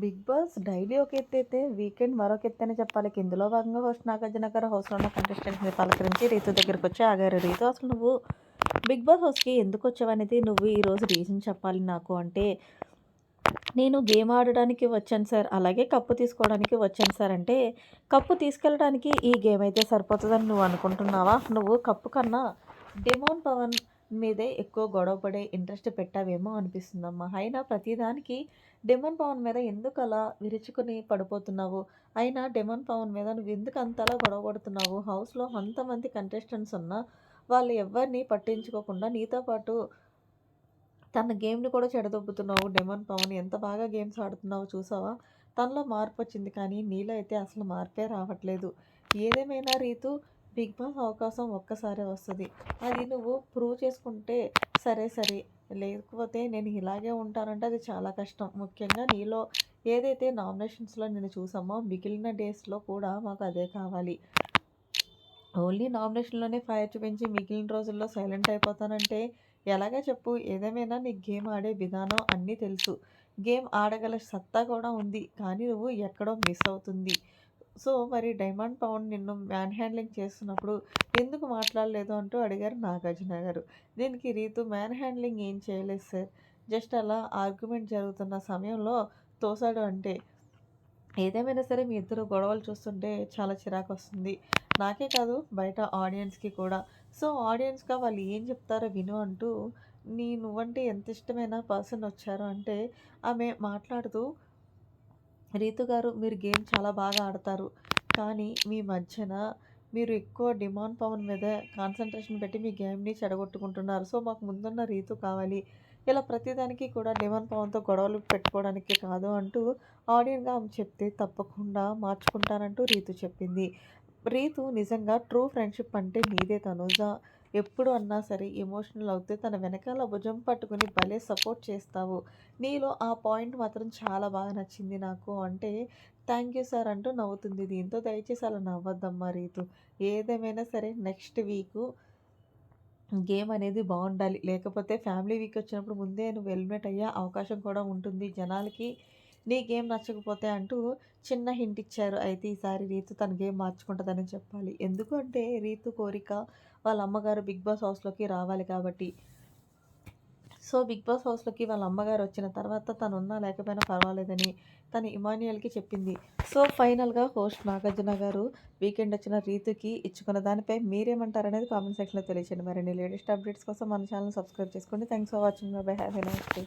Big boss daily ఒక ఎత్తు అయితే వీకెండ్ మరొక ఎత్తు అని చెప్పాలి. ఇందులో భాగంగా హోస్ట్ నాగార్జున గారు హౌస్లో ఉన్న కంటెస్టెంట్ని పలకరించి రీతు దగ్గరకు వచ్చి ఆగారు రీతు అసలు నువ్వు బిగ్ బాస్ హౌస్కి ఎందుకు వచ్చావనేది నువ్వు ఈరోజు రీజన్ చెప్పాలి నాకు అంటే నేను గేమ్ ఆడడానికి వచ్చాను సార్. అలాగే కప్పు తీసుకోవడానికి వచ్చాను సార్ అంటే కప్పు తీసుకెళ్ళడానికి ఈ గేమ్ అయితే సరిపోతుందని నువ్వు అనుకుంటున్నావా? నువ్వు కప్పు కన్నా డెమోన్ పవన్ మీదే ఎక్కువ గొడవపడే ఇంట్రెస్ట్ పెట్టావేమో అనిపిస్తుందమ్మా. అయినా ప్రతిదానికి డెమన్ పవన్ మీద ఎందుకు అలా విరుచుకుని పడిపోతున్నావు? అయినా డెమన్ పవన్ మీద నువ్వు ఎందుకు అంతలా గొడవ పడుతున్నావు? హౌస్లో అంతమంది కంటెస్టెంట్స్ ఉన్నా వాళ్ళు ఎవరిని పట్టించుకోకుండా నీతో పాటు తన గేమ్ని కూడా చెడదొబ్బుతున్నావు. డెమన్ పవన్ ఎంత బాగా గేమ్స్ ఆడుతున్నావు చూసావా? తనలో మార్పు వచ్చింది కానీ నీలో అయితే అసలు మార్పే రావట్లేదు. ఏదేమైనా రీతు బిగ్ బాస్ అవకాశం ఒక్కసారే వస్తుంది. అది నువ్వు ప్రూవ్ చేసుకుంటే సరే సరే. లేకపోతే నేను ఇలాగే ఉంటానంటే అది చాలా కష్టం. ముఖ్యంగా నీలో ఏదైతే నామినేషన్స్లో నేను చూసామో మిగిలిన డేస్లో కూడా మాకు అదే కావాలి. ఓన్లీ నామినేషన్లోనే ఫైర్ చూపించి మిగిలిన రోజుల్లో సైలెంట్ అయిపోతానంటే ఎలాగ చెప్పు? ఏదేమైనా నీకు గేమ్ ఆడే విధానం అన్నీ తెలుసు. గేమ్ ఆడగల సత్తా కూడా ఉంది. కానీ నువ్వు ఎక్కడో మిస్ అవుతుంది. సో మరి డైమండ్ పవన్ నిన్ను మ్యాన్ హ్యాండ్లింగ్ చేస్తున్నప్పుడు ఎందుకు మాట్లాడలేదు అంటూ అడిగారు నాగార్జున గారు దీనికి రీతు మ్యాన్ హ్యాండ్లింగ్ ఏం చేయలేదు సార్. జస్ట్ అలా ఆర్గ్యుమెంట్ జరుగుతున్న సమయంలో తోసాడు అంటే ఏదేమైనా సరే మీ ఇద్దరు గొడవలు చూస్తుంటే చాలా చిరాకు వస్తుంది. నాకే కాదు బయట ఆడియన్స్కి కూడా. సో ఆడియన్స్గా వాళ్ళు ఏం చెప్తారో విను అంటూ నీ నువ్వంటే ఎంత ఇష్టమైన పర్సన్ వచ్చారు అంటే ఆమె మాట్లాడుతూ రీతు గారు మీరు గేమ్ చాలా బాగా ఆడతారు. కానీ మీ మధ్యన మీరు ఎక్కువ డిమాండ్ పవన్ మీద కాన్సన్ట్రేషన్ పెట్టి మీ గేమ్ని చెడగొట్టుకుంటున్నారు. సో మాకు ముందున్న రీతు కావాలి. ఇలా ప్రతిదానికి కూడా డిమాండ్ పవన్తో గొడవలు పెట్టుకోవడానికి కాదు అంటూ ఆడియన్గా ఆమె చెప్తే తప్పకుండా మార్చుకుంటానంటూ రీతు చెప్పింది. రీతు నిజంగా ట్రూ ఫ్రెండ్షిప్ అంటే నీదే తనుజా. ఎప్పుడు అన్నా సరే ఎమోషనల్ అవుతే తన వెనకాల భుజం పట్టుకుని భలే సపోర్ట్ చేస్తావు. నీలో ఆ పాయింట్ మాత్రం చాలా బాగా నచ్చింది నాకు. అంటే థ్యాంక్ యూ సార్ అంటూ నవ్వుతుంది. దీంతో దయచేసి అలా నవ్వద్దమ్మా రీతు. ఏదేమైనా సరే నెక్స్ట్ వీకు గేమ్ అనేది బాగుండాలి. లేకపోతే ఫ్యామిలీ వీక్ వచ్చినప్పుడు ముందే నువ్వు ఎలిమినేట్ అయ్యే అవకాశం కూడా ఉంటుంది. జనాలకి నీ గేమ్ నచ్చకపోతే అంటూ చిన్న హింట్ ఇచ్చారు. అయితే ఈసారి రీతు తన గేమ్ మార్చుకుంటుందని చెప్పాలి. ఎందుకంటే రీతు కోరిక వాళ్ళ అమ్మగారు బిగ్ బాస్ హౌస్లోకి రావాలి కాబట్టి. సో బిగ్ బాస్ హౌస్లోకి వాళ్ళ అమ్మగారు వచ్చిన తర్వాత తను ఉన్నా లేకపోయినా పర్వాలేదని తన ఇమాన్యుయల్కి చెప్పింది. సో ఫైనల్గా హోస్ట్ నాగార్జున గారు వీకెండ్ వచ్చిన రీతుకి ఇచ్చుకున్న దానిపై మీరేమంటారనేది కామెంట్ సెక్షన్లో తెలియచేయండి. మరిన్ని లేటెస్ట్ అప్డేట్స్ కోసం మన ఛానల్ సబ్స్క్రైబ్ చేసుకోండి. Thanks for watching. Bye have a nice day